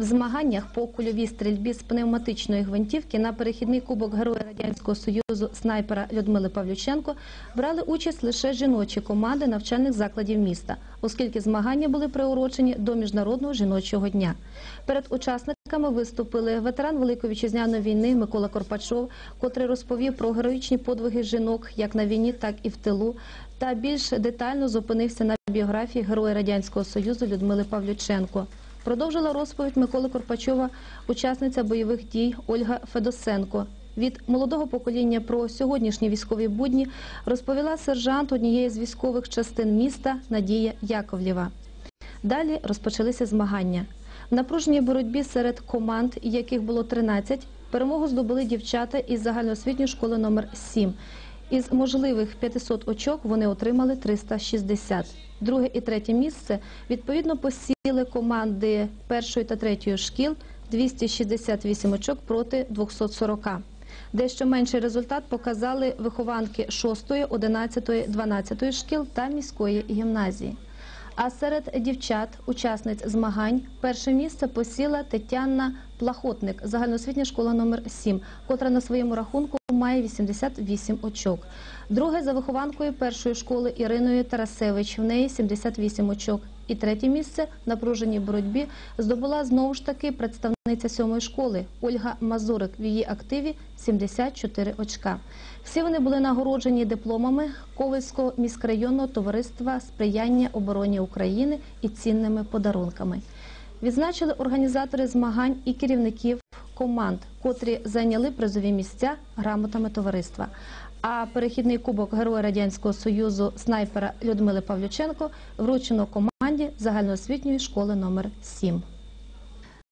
В змаганнях по кульовій стрільбі з пневматичної гвинтівки на перехідний кубок Героя Радянського Союзу снайпера Людмили Павлюченко брали участь лише жіночі команди навчальних закладів міста, оскільки змагання були приурочені до Міжнародного жіночого дня. Перед учасниками виступили ветеран Великої вітчизняної війни Микола Корпачов, котрий розповів про героїчні подвиги жінок як на війні, так і в тилу, та більш детально зупинився на біографії Героя Радянського Союзу Людмили Павлюченко. Продовжила розповідь Миколи Корпачова, учасниця бойових дій Ольга Федосенко. Від молодого покоління про сьогоднішні військові будні розповіла сержант однієї з військових частин міста Надія Яковлєва. Далі розпочалися змагання. В напруженій боротьбі серед команд, яких було 13, перемогу здобули дівчата із загальноосвітньої школи номер 7. Із можливих 500 очок вони отримали 360. Друге і третє місце відповідно посіли команди першої та третьої шкіл 268 очок проти 240. Дещо менший результат показали вихованки 6, 11, 12 шкіл та міської гімназії. А серед дівчат, учасниць змагань, перше місце посіла Тетяна Плахотник, загальноосвітня школа номер 7, котра на своєму рахунку має 88 очок. Друге за вихованкою першої школи Іриною Тарасевич, в неї 78 очок. І третє місце в напруженій боротьбі здобула знову ж таки представниця сьомої школи Ольга Мазурик. В її активі 74 очка. Всі вони були нагороджені дипломами Ковальського міськрайонного товариства сприяння обороні України і цінними подарунками. Відзначили організатори змагань і керівників команд, котрі зайняли призові місця грамотами товариства. А перехідний кубок Героя Радянського Союзу снайпера Людмили Павлюченко вручено команді загальноосвітньої школи номер 7.